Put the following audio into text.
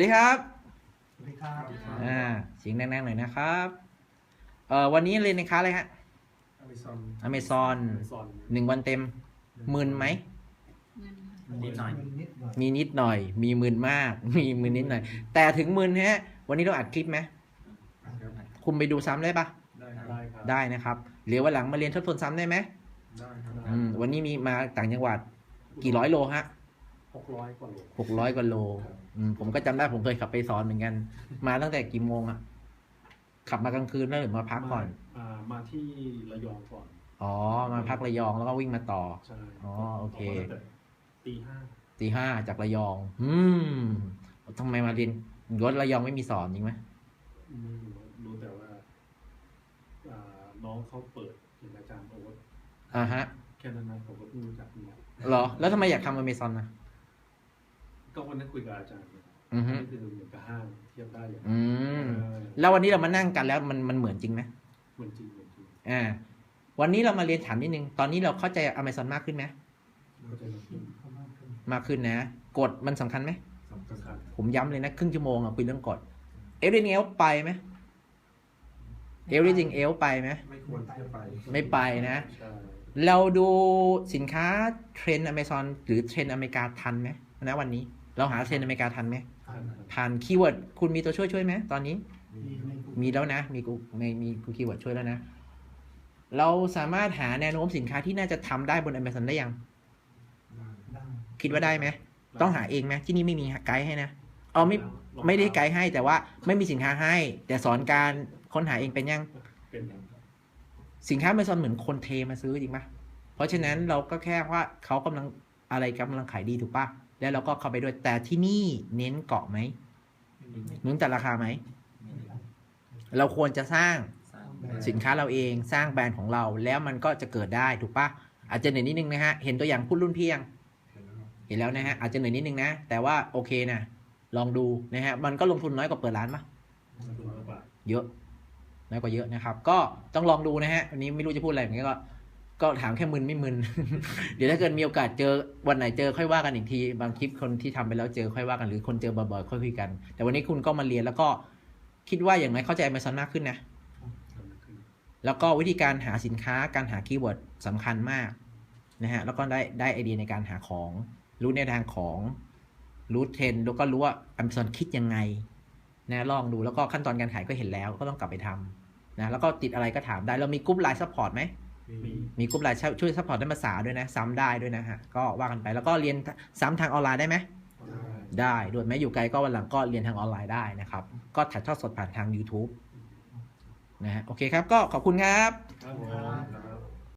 สวัสดีครับสวัสดีครับอ่าเสียงดังๆหน่อยนะครับเอ่อวันนี้เรียนในคลาสอะไรฮะอเมซอนอเมซอนซอนหนึ่งวันเต็มหมื่นไหมนิดหน่อยนิดหน่อยมีนิดหน่อย มีหมื่นมาก มีหมื่นนิดหน่อย แต่ถึงหมื่นฮะวันนี้เราอัดคลิปไหมคุณไปดูซ้ำได้ปะได้ครับได้ครับได้นะครับหรือวันหลังมาเรียนทบทวนซ้ำได้ไหมได้ครับอืมวันนี้มีมาต่างจังหวัด กี่ร้อยโลฮะ หกร้อยกว่าโลหกร้อยกว่าโลอืมผมก็จำได้ผมเคยขับไปสอนเหมือนกัน มาตั้งแต่กี่โมงอะขับมากลางคืนแล้วหรือมาพักก่อน มามาที่ระยองก่อน อ๋อ มาพักระยองแล้วก็วิ่งมาต่อ ใช่อ๋อโอเคตั้งแต่ตีห้าตีห้าจากระยอง อืมทำไมมาเรียนรถระยองไม่มีสอนจริงไหมไม่รู้รู้แต่ว่าอ่าน้องเขาเปิดเห็นอาจารย์โอ๊ตอ่าฮะ แค่นั้นนะผมก็เพิ่งรู้จักเนี่ยเหรอ แล้วทำไมอยากทำอเมซอนนะ ก็วันนั้นคุยกับอาจารย์นะครับอือฮึนี่คือเหมือนกับห้างเทียบได้อย่างอืมเออแล้ววันนี้เรามานั่งกันแล้วมันมันเหมือนจริงไหมเหมือนจริงเหมือนจริงอ่าวันนี้เรามาเรียนถามนิดนึง ตอนนี้เราเข้าใจอเมซอนมากขึ้นไหมก็จะมาขึ้นมากขึ้นนะ กฎมันสำคัญไหมสำคัญผมย้ำเลยนะครึ่งชั่วโมงอะคุยเรื่องกฎเอฟ y ริ g เอลไปไหมเอฟ y ริ g เอลไปไหมไม่ควรที่จะไป ไม่ไปนะใช่เราดูสินค้าเทรนด์อเมซอนหรือเทรนด์อเมริกาทันไหมนะวันนี้ เราหาเทรนด์อเมริกาทันไหมทันครับทันคีย์เวิร์ดคุณมีตัวช่วยช่วยไหมตอนนี้มีในกลุ่มมีแล้วนะ มีกูมีมีกูคีย์เวิร์ดช่วยแล้วนะ เราสามารถหาแนวโน้มสินค้าที่น่าจะทำได้บน Amazon ได้ยัง คิดว่าได้ไหม ต้องหาเองไหมที่นี่ไม่มีไกด์ให้นะ เอาไม่ไม่ได้ไกด์ให้แต่ว่าไม่มีสินค้าให้ แต่สอนการค้นหาเองเป็นยังเป็นอย่างสินค้า Amazon เหมือนคนเทมาซื้อจริงปะเพราะฉะนั้นเราก็แค่ว่าเขากำลังอะไรกำลังขายดีถูกปะ แล้วเราก็เข้าไปด้วย แต่ที่นี่เน้นเกาะไหมเน้นแต่ราคาไหม เราควรจะสร้างสร้างสินค้าเราเองสร้างแบรนด์ของเราแล้วมันก็จะเกิดได้ถูกปะอาจจะเหนื่อยนิดนึงนะฮะ เห็นตัวอย่างพูดรุ่นพี่ยังเห็นแล้วนะฮะอาจจะเหนื่อยนิดนึงนะ แต่ว่าโอเคนะลองดูนะฮะมันก็ลงทุนน้อยกว่าเปิดร้านปะทุนละบาทเยอะน้อยกว่าเยอะนะครับ ก็ต้องลองดูนะฮะวันนี้ไม่รู้จะพูดอะไรอย่างเงี้ยก็ ก็ถามแค่มึนไม่มึน เดี๋ยวถ้าเกิดมีโอกาสเจอวันไหนเจอค่อยว่ากันอีกที บางคลิปคนที่ทำไปแล้วเจอค่อยว่ากันหรือคนเจอบ่อยๆค่อยคุยกัน แต่วันนี้คุณก็มาเรียนแล้วก็คิดว่าอย่างไรเข้าใจ Amazon มากขึ้นนะ แล้วก็วิธีการหาสินค้าการหาคีย์เวิร์ดสำคัญมากนะฮะแล้วก็ได้ได้ไอเดียในการหาของ รู้แนทางของรู้เทรนด์แล้วก็รู้ว่า Amazon คิดยังไงนะลองดูแล้วก็ขั้นตอนการขายก็เห็นแล้ว ก็ต้องกลับไปทำนะแล้วก็ติดอะไรก็ถามได้เรามีกรุ๊ปไลน์ซัพพอร์ตไหม มีมีกรุ๊ปไลน์ช่วยซัพพอร์ตด้านภาษาด้วยนะ ซ้ำได้ด้วยนะฮะ ก็ว่ากันไปแล้วก็เรียนซ้ำทางออนไลน์ได้ไหมได้ได้ด้วยแม้อยู่ไกลก็วันหลังก็เรียนทางออนไลน์ได้นะครับ ก็ถ่ายทอดสดผ่านทาง YouTube นะฮะโอเคครับ ก็ขอบคุณครับครับผม